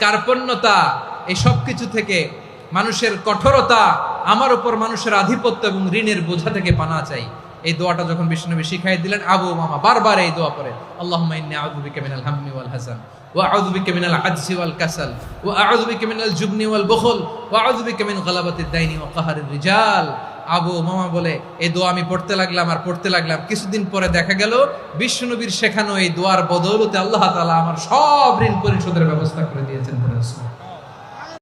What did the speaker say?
কার্পণ্যতা, এই সব কিছু থেকে মানুষের কঠোরতা, আমার উপর মানুষের আধিপত্য এবং ঋণের বোঝা থেকে পানা চাই। এই দোয়াটা যখন বিষ্ণুনবী শিখাই দিলেন, আবু মামা বারবার এই দোয়া পড়ে আল্লাহুম্মা ইন্নী হাসান, ওয়া কাসাল রিজাল। আবু মামা বলে, এই দোয়া আমি পড়তে লাগলাম আর পড়তে লাগলাম। কিছুদিন পরে দেখা গেল বিষ্ণুনবীর শেখানো এই দোয়ার বদৌলতে আল্লাহ তালা আমার সব ঋণ পরিশোধের ব্যবস্থা করে দিয়েছেন